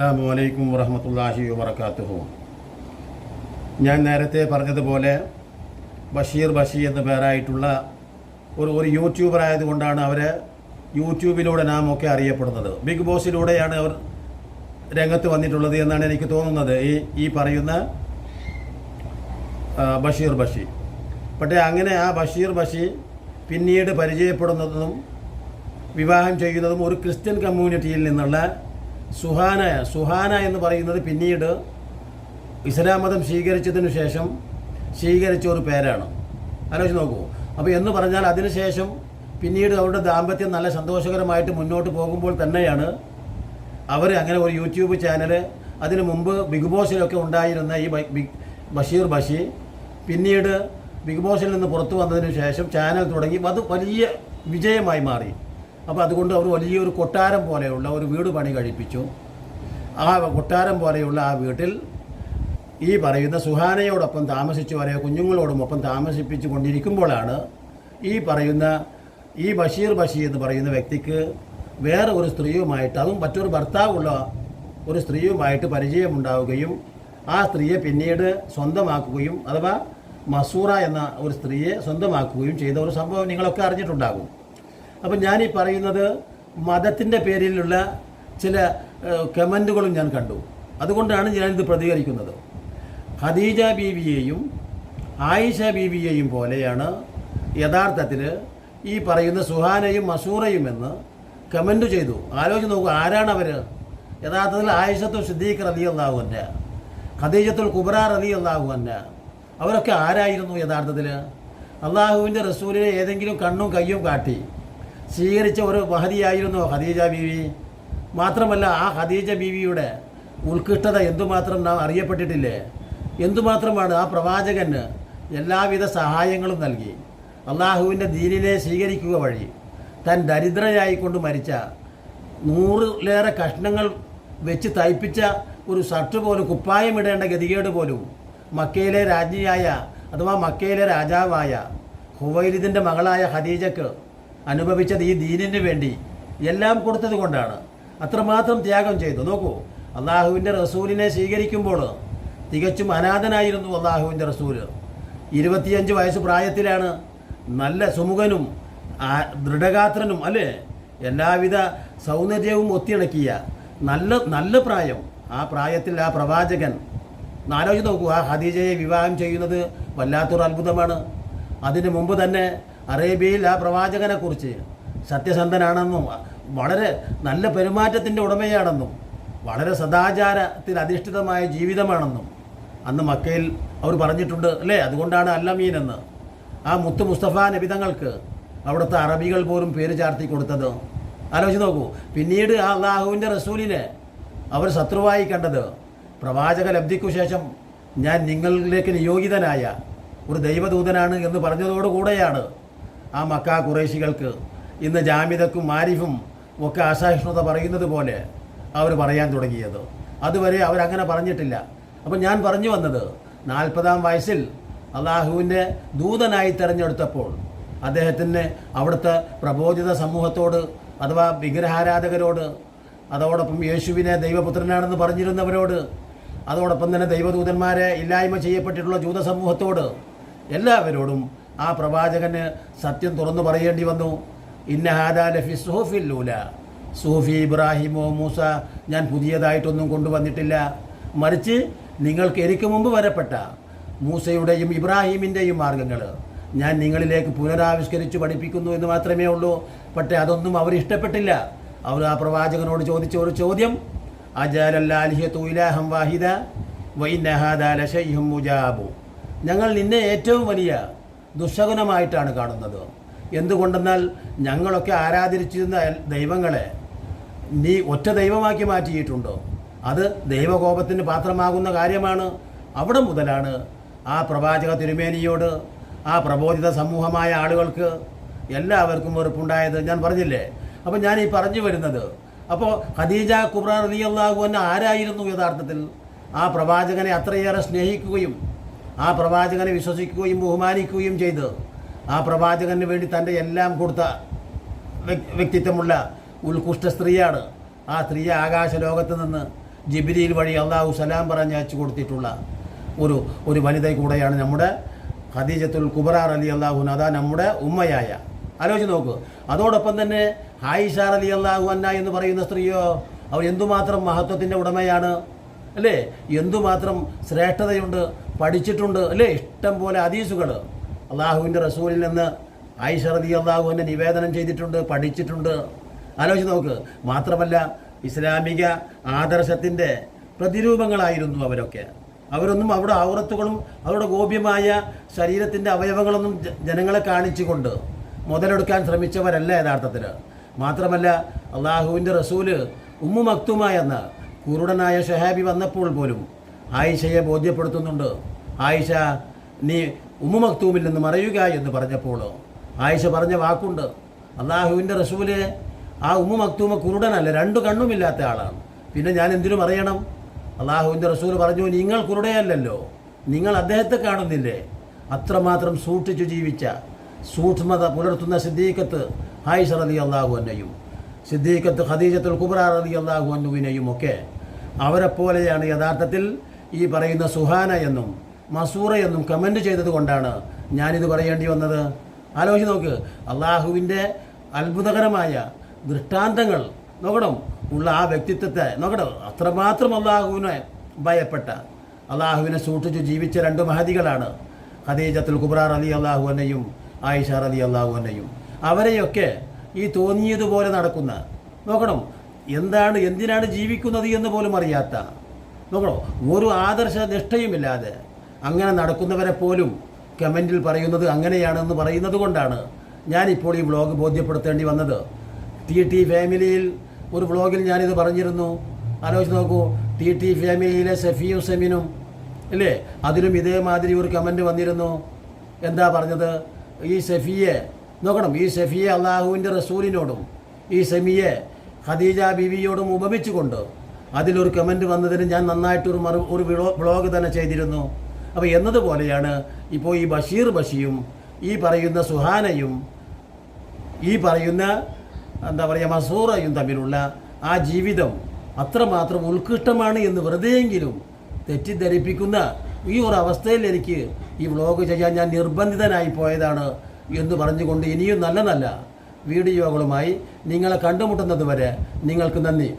അസ്സാം വലൈക്കും വറഹമത്തല്ലാഹി വബർക്കാത്തുഹു ഞാൻ നേരത്തെ പറഞ്ഞതുപോലെ ബഷീർ ബഷീർ എന്ന പേരായിട്ടുള്ള ഒരു ഒരു യൂട്യൂബർ ആയതുകൊണ്ടാണ് അവർ യൂട്യൂബിലൂടെ നാം ഒക്കെ അറിയപ്പെടുന്നത്. ബിഗ് ബോസിലൂടെയാണ് അവർ രംഗത്ത് വന്നിട്ടുള്ളത് എന്നാണ് എനിക്ക് തോന്നുന്നത്. ഈ ഈ പറയുന്ന ബഷീർ ബഷി. പക്ഷേ അങ്ങനെ ആ ബഷീർ ബഷി പിന്നീട് പരിചയപ്പെടുന്നതും വിവാഹം ചെയ്യുന്നതും ഒരു ക്രിസ്ത്യൻ കമ്മ്യൂണിറ്റിയിൽ നിന്നുള്ള സുഹാന സുഹാന എന്ന് പറയുന്നത് പിന്നീട് ഇസ്ലാം മതം സ്വീകരിച്ചതിന് ശേഷം സ്വീകരിച്ച ഒരു പേരാണ്. ആലോചിച്ച് നോക്കൂ. അപ്പോൾ എന്ന് പറഞ്ഞാൽ അതിനുശേഷം പിന്നീട് അവരുടെ ദാമ്പത്യം നല്ല സന്തോഷകരമായിട്ട് മുന്നോട്ട് പോകുമ്പോൾ തന്നെയാണ് അവർ അങ്ങനെ ഒരു യൂട്യൂബ് ചാനൽ അതിനു മുമ്പ് ബിഗ് ബോസിലൊക്കെ ഉണ്ടായിരുന്ന ഈ ബഷീർ ബഷി പിന്നീട് ബിഗ് ബോസിൽ നിന്ന് പുറത്തു വന്നതിന് ശേഷം ചാനൽ തുടങ്ങി. അത് വലിയ വിജയമായി മാറി. അപ്പോൾ അതുകൊണ്ട് അവർ വലിയൊരു കൊട്ടാരം പോലെയുള്ള ഒരു വീട് പണി കഴിപ്പിച്ചു. ആ കൊട്ടാരം പോലെയുള്ള ആ വീട്ടിൽ ഈ പറയുന്ന സുഹാനയോടൊപ്പം താമസിച്ചു വരെ കുഞ്ഞുങ്ങളോടുമൊപ്പം താമസിപ്പിച്ചു കൊണ്ടിരിക്കുമ്പോഴാണ് ഈ പറയുന്ന ഈ ബഷീർ ബഷീർ എന്ന് പറയുന്ന വ്യക്തിക്ക് വേറെ ഒരു സ്ത്രീയുമായിട്ട് അതും മറ്റൊരു ഭർത്താവുള്ള ഒരു സ്ത്രീയുമായിട്ട് പരിചയമുണ്ടാവുകയും ആ സ്ത്രീയെ പിന്നീട് സ്വന്തമാക്കുകയും അഥവാ മസൂറ എന്ന ഒരു സ്ത്രീയെ സ്വന്തമാക്കുകയും ചെയ്ത ഒരു സംഭവം നിങ്ങളൊക്കെ അറിഞ്ഞിട്ടുണ്ടാകും. അപ്പം ഈ പറയുന്നത് മതത്തിന്റെ പേരിലുള്ള ചില കമന്റുകളും ഞാൻ കണ്ടു. അതുകൊണ്ടാണ് ഞാനിത് പ്രതികരിക്കുന്നത്. ഖദീജ ബീവിയെയും ആയിഷ ബീവിയെയും പോലെയാണ് യഥാർത്ഥത്തിൽ ഈ പറയുന്ന സുഹാനയും മസൂറയും എന്ന് കമന്റ് ചെയ്തു. ആലോചിച്ച് നോക്കൂ ആരാണ് അവർ യഥാർത്ഥത്തിൽ ആയിഷത്തുൽ സിദ്ദീഖ് റലി അള്ളാഹുവിന്റെ ഖദീജത്തുൽ കുബ്ര റലി അള്ളാഹുവിന്റെ അവരൊക്കെ ആരായിരുന്നു യഥാർത്ഥത്തിൽ അള്ളാഹുവിന്റെ റസൂലിനെ ഏതെങ്കിലും കണ്ണും കയ്യും കാട്ടി. സ്വീകരിച്ച ഒരു മഹതിയായിരുന്നു ഖദീജ ബീവി. മാത്രമല്ല ആ ഖദീജ ബീവിയുടെ ഉത്കൃഷ്ടത എന്തുമാത്രം നാം അറിയപ്പെട്ടിട്ടില്ലേ? എന്തുമാത്രമാണ് ആ പ്രവാചകന് എല്ലാവിധ സഹായങ്ങളും നൽകി. അള്ളാഹുവിന്റെ ദീനിനെ സ്വീകരിക്കുക വഴി താൻ ദരിദ്രയായിക്കൊണ്ട് മരിച്ച നൂറിലേറെ കഷ്ണങ്ങൾ വെച്ച് തയ്പ്പിച്ച ഒരു ഷർട്ട് പോലും കുപ്പായമിടേണ്ട ഗതികേട് പോലും മക്കയിലെ രാജ്ഞിയായ അഥവാ മക്കയിലെ രാജാവായ ഹുവൈലിദിന്റെ മകളായ ഖദീജക്ക് അനുഭവിച്ചത് ഈ ദീനിന് വേണ്ടി എല്ലാം കൊടുത്തത് കൊണ്ടാണ്. അത്രമാത്രം ത്യാഗം ചെയ്തു. നോക്കൂ അള്ളാഹുവിന്റെ റസൂലിനെ സ്വീകരിക്കുമ്പോൾ തികച്ചും അനാഥനായിരുന്നു അള്ളാഹുവിന്റെ റസൂൽ. ഇരുപത്തിയഞ്ച് വയസ്സ് പ്രായത്തിലാണ് നല്ല സുമുഖനും ദൃഢഗാത്രനും അല്ലേ? എല്ലാവിധ സൗന്ദര്യവും ഒത്തിണക്കിയ നല്ല നല്ല പ്രായം. ആ പ്രായത്തിൽ ആ പ്രവാചകൻ ആലോചിച്ച് നോക്കൂ ആ ഹദീജയെ വിവാഹം ചെയ്യുന്നത് വല്ലാത്തൊരു അത്ഭുതമാണ്. അതിന് മുമ്പ് തന്നെ അറേബ്യയിൽ ആ പ്രവാചകനെ കുറിച്ച് സത്യസന്ധനാണെന്നും വളരെ നല്ല പെരുമാറ്റത്തിന്റെ ഉടമയാണെന്നും വളരെ സദാചാരത്തിൽ അധിഷ്ഠിതമായ ജീവിതമാണെന്നും അന്ന് മക്കയിൽ അവർ പറഞ്ഞിട്ടുണ്ട് അല്ലേ? അതുകൊണ്ടാണ് അല്ലമീൻ എന്ന്. ആ മുത്തു മുസ്തഫ നബിതങ്ങൾക്ക് അവിടുത്തെ അറബികൾ പോലും പേര് ചാർത്തി കൊടുത്തത്. ആലോചിച്ച് നോക്കൂ പിന്നീട് ആ അള്ളാഹുവിന്റെ റസൂലിനെ അവർ ശത്രുവായി കണ്ടത്. പ്രവാചക ലബ്ധിക്കു ശേഷം ഞാൻ നിങ്ങളിലേക്ക് നിയോഗിതനായ ഒരു ദൈവദൂതനാണ് എന്ന് പറഞ്ഞതോടുകൂടെയാണ് ആ മക്ക കുറേശികൾക്ക് ഇന്ന് ജാമിതക്കും മാരിഫും ഒക്കെ അസഹിഷ്ണുത പറയുന്നത് പോലെ അവർ പറയാൻ തുടങ്ങിയത്. അതുവരെ അവരങ്ങനെ പറഞ്ഞിട്ടില്ല. അപ്പം ഞാൻ പറഞ്ഞു വന്നത് നാൽപ്പതാം വയസ്സിൽ അള്ളാഹുവിന്റെ ദൂതനായി തിരഞ്ഞെടുത്തപ്പോൾ അദ്ദേഹത്തിന് അവിടുത്തെ പ്രബോധിത സമൂഹത്തോട് അഥവാ വിഗ്രഹാരാധകരോട് അതോടൊപ്പം യേശുവിനെ ദൈവപുത്രനാണെന്ന് പറഞ്ഞിരുന്നവരോട് അതോടൊപ്പം തന്നെ ദൈവദൂതന്മാരെ ഇല്ലായ്മ ചെയ്യപ്പെട്ടിട്ടുള്ള ജൂത സമൂഹത്തോട് എല്ലാവരോടും ആ പ്രവാചകന് സത്യം തുറന്നു പറയേണ്ടി വന്നു. ഇന്നഹാദ ലഫി സുഹഫിൽ ലൂല. സൂഫി ഇബ്രാഹിമോ മൂസ ഞാൻ പുതിയതായിട്ടൊന്നും കൊണ്ടുവന്നിട്ടില്ല. മറിച്ച് നിങ്ങൾക്ക് എനിക്ക് മുമ്പ് വരപ്പെട്ട മൂസയുടെയും ഇബ്രാഹിമിന്റെയും മാർഗങ്ങൾ ഞാൻ നിങ്ങളിലേക്ക് പുനരാവിഷ്കരിച്ച് പഠിപ്പിക്കുന്നു എന്ന് മാത്രമേ ഉള്ളൂ. പക്ഷേ അതൊന്നും അവർ ഇഷ്ടപ്പെട്ടില്ല. അവർ ആ പ്രവാചകനോട് ചോദിച്ച ഒരു ചോദ്യം. ഇലാഹം വാഹിദ വൈനഹാദാലശൈഹും മുജാബു. ഞങ്ങൾ നിന്നെ ഏറ്റവും വലിയ ദുഷഗുണമായിട്ടാണ് കാണുന്നത്. എന്തുകൊണ്ടെന്നാൽ ഞങ്ങളൊക്കെ ആരാധിച്ചിരുന്ന ദൈവങ്ങളെ നീ ഒറ്റ ദൈവമാക്കി മാറ്റിയിട്ടുണ്ടോ? അത് ദൈവകോപത്തിന് പാത്രമാകുന്ന കാര്യമാണ്. അവിടെ മുതലാണ് ആ പ്രവാചക തിരുമേനിയോട് ആ പ്രബോധിത സമൂഹമായ ആളുകൾക്ക് എല്ലാവർക്കും വെറുപ്പുണ്ടായത്. ഞാൻ പറഞ്ഞില്ലേ? അപ്പോൾ ഞാൻ ഈ പറഞ്ഞു വരുന്നത്. അപ്പോൾ ഖദീജ കുബ്ര റലി എന്ന എന്നെ ആരായിരുന്നു യഥാർത്ഥത്തിൽ? ആ പ്രവാചകനെ അത്രയേറെ സ്നേഹിക്കുകയും ആ പ്രവാചകനെ വിശ്വസിക്കുകയും ബഹുമാനിക്കുകയും ചെയ്ത് ആ പ്രവാചകന് വേണ്ടി തന്റെ എല്ലാം കൊടുത്ത വ്യക്തിത്വമുള്ള ഉത്കൃഷ്ട സ്ത്രീയാണ്. ആ സ്ത്രീ ആകാശ ലോകത്ത് നിന്ന് ജിബിരിയിൽ വഴി അള്ളാഹു സലാം പറഞ്ഞ് അയച്ചു കൊടുത്തിട്ടുള്ള ഒരു ഒരു വനിത കൂടെയാണ് നമ്മുടെ ഖദീജത്തുൽ കുബറാർ അലി അള്ളാഹു അതാ നമ്മുടെ ഉമ്മയായ. ആലോചിച്ച് നോക്കൂ. അതോടൊപ്പം തന്നെ ഹായിഷാർ അലി അള്ളാഹു അന്ന എന്ന് പറയുന്ന സ്ത്രീയോ അവർ എന്തുമാത്രം മഹത്വത്തിന്റെ ഉടമയാണ്? അല്ലേ? എന്തുമാത്രം ശ്രേഷ്ഠതയുണ്ട്? പഠിച്ചിട്ടുണ്ട്. അല്ലേ? ഇഷ്ടം പോലെ ഹദീസുകൾ അള്ളാഹുവിന്റെ റസൂലിൽ നിന്ന് ആയിഷ അള്ളാഹു എന്നെ നിവേദനം ചെയ്തിട്ടുണ്ട് പഠിച്ചിട്ടുണ്ട്. ആലോചിച്ച് നോക്ക്. മാത്രമല്ല ഇസ്ലാമിക ആദർശത്തിന്റെ പ്രതിരൂപങ്ങളായിരുന്നു അവരൊക്കെ. അവരൊന്നും അവരുടെ ഔറത്തുകളും അവരുടെ ഗോപ്യമായ ശരീരത്തിന്റെ അവയവങ്ങളൊന്നും ജനങ്ങളെ കാണിച്ചുകൊണ്ട് മുതലെടുക്കാൻ ശ്രമിച്ചവരല്ല യഥാർത്ഥത്തിൽ മാത്രമല്ല അള്ളാഹുവിന്റെ റസൂൽ ഉമ്മു എന്ന കുരുടനായ ഷഹാബി വന്നപ്പോൾ പോലും ആയിഷയെ ബോധ്യപ്പെടുത്തുന്നുണ്ട്. ആയിഷ നീ ഉമ്മു മക്തൂമിൽ നിന്ന് മറയുക എന്ന് പറഞ്ഞപ്പോൾ ആയിഷ പറഞ്ഞ വാക്കുണ്ട്. അള്ളാഹുവിന്റെ റസൂൽ ആ ഉമ്മു മക്തൂമ കുരുടനല്ല രണ്ടു കണ്ണുമില്ലാത്ത ആളാണ്. പിന്നെ ഞാൻ എന്തിനു പറയണം അള്ളാഹുവിന്റെ റസൂൽ പറഞ്ഞു നിങ്ങൾ കുരുടയല്ലല്ലോ. നിങ്ങൾ അദ്ദേഹത്തെ കാണുന്നില്ലേ? അത്രമാത്രം സൂക്ഷിച്ചു ജീവിച്ച സൂക്ഷ്മത പുലർത്തുന്ന സിദ്ദീഖത്ത് ഹായിഷ റലി അള്ളാഹു അന്നയും സിദ്ദീഖത്ത് ഖദീജത്തുൽ കുബ്ര റലി അള്ളാഹു അന്നുവിനെയും ഒക്കെ അവരെപ്പോലെയാണ് യഥാർത്ഥത്തിൽ ഈ പറയുന്ന സുഹാന എന്നും മസൂറ എന്നും കമന്റ് ചെയ്തത് കൊണ്ടാണ് ഞാനിത് പറയേണ്ടി വന്നത്. ആലോചിച്ച് നോക്ക്. അള്ളാഹുവിന്റെ അത്ഭുതകരമായ ദൃഷ്ടാന്തങ്ങൾ നോക്കണം ഉള്ള ആ വ്യക്തിത്വത്തെ നോക്കണം അത്രമാത്രം അള്ളാഹുവിനെ ഭയപ്പെട്ട അള്ളാഹുവിനെ സൂക്ഷിച്ച് ജീവിച്ച രണ്ട് മഹതികളാണ് ഖദീജത്തുൽ കുബ്രാർ അലി അള്ളാഹു അന്നയും ആയിഷ അലി അള്ളാഹു അന്നയും അവരെയൊക്കെ ഈ തോന്നിയതുപോലെ നടക്കുന്ന നോക്കണം എന്താണ് എന്തിനാണ് ജീവിക്കുന്നത് എന്ന് പോലും അറിയാത്ത നോക്കണോ ഒരു ആദർശ നിഷ്ഠയുമില്ലാതെ അങ്ങനെ നടക്കുന്നവരെ പോലും കമന്റിൽ പറയുന്നത് അങ്ങനെയാണെന്ന് പറയുന്നത് കൊണ്ടാണ് ഞാനിപ്പോൾ ഈ വ്ളോഗ് ബോധ്യപ്പെടുത്തേണ്ടി വന്നത്. ടി ടി ഫാമിലിയിൽ ഒരു വ്ളോഗിൽ ഞാനിത് പറഞ്ഞിരുന്നു. ആലോചിച്ച് നോക്കൂ ടി ടി ഫാമിലിയിലെ സഫിയും സെമിനും അല്ലേ? അതിലും ഇതേമാതിരി ഒരു കമന്റ് വന്നിരുന്നു. എന്താ പറഞ്ഞത്? ഈ സെഫിയെ നോക്കണം ഈ സെഫിയെ അള്ളാഹുവിന്റെ റസൂലിനോടും ഈ സെമിയെ ഖദീജ ബീവിയോടും ഉപമിച്ചുകൊണ്ട് അതിലൊരു കമന്റ് വന്നതിന് ഞാൻ നന്നായിട്ടൊരു മറു ഒരു വിളോ- വ്ളോഗ് തന്നെ ചെയ്തിരുന്നു. അപ്പോൾ എന്നതുപോലെയാണ് ഇപ്പോൾ ഈ ബഷീർ ബഷിയും ഈ പറയുന്ന സുഹാനയും ഈ പറയുന്ന എന്താ പറയുക മസൂറയും തമ്മിലുള്ള ആ ജീവിതം അത്രമാത്രം ഉത്കൃഷ്ടമാണ് എന്ന് വെറുതെയെങ്കിലും തെറ്റിദ്ധരിപ്പിക്കുന്ന ഈ ഒരു അവസ്ഥയിൽ എനിക്ക് ഈ വ്ളോഗ് ചെയ്യാൻ ഞാൻ നിർബന്ധിതനായി പോയതാണ് എന്ന് പറഞ്ഞുകൊണ്ട് ഇനിയും നല്ല നല്ല വീഡിയോകളുമായി നിങ്ങളെ കണ്ടുമുട്ടുന്നത് വരെ നിങ്ങൾക്ക് നന്ദി.